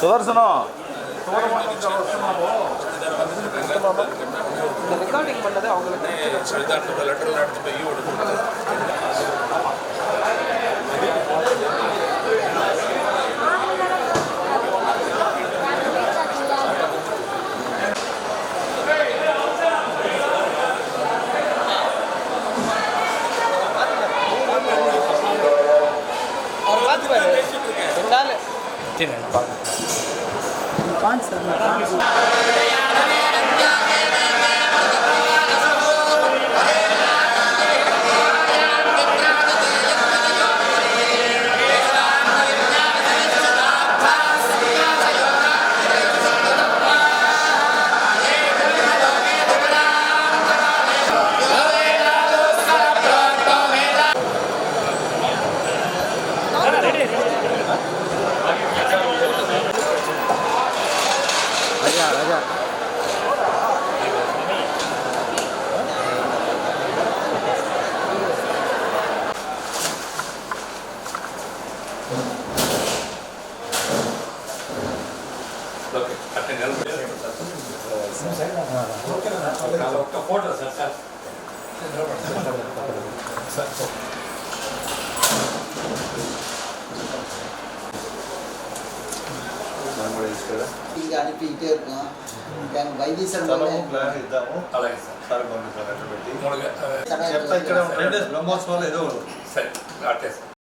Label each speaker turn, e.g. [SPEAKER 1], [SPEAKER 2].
[SPEAKER 1] Sudarshanam. Recording பண்ணது அவங்களுக்கு. Dale. っていの。
[SPEAKER 2] photo sir sir
[SPEAKER 3] మనం
[SPEAKER 4] కానీ పీకే ఇద్దాం
[SPEAKER 3] దానికి ఇద్దాము.
[SPEAKER 2] అలాగే సార్.
[SPEAKER 3] సార్ పంపిస్తారు అట్లా
[SPEAKER 2] పెట్టి.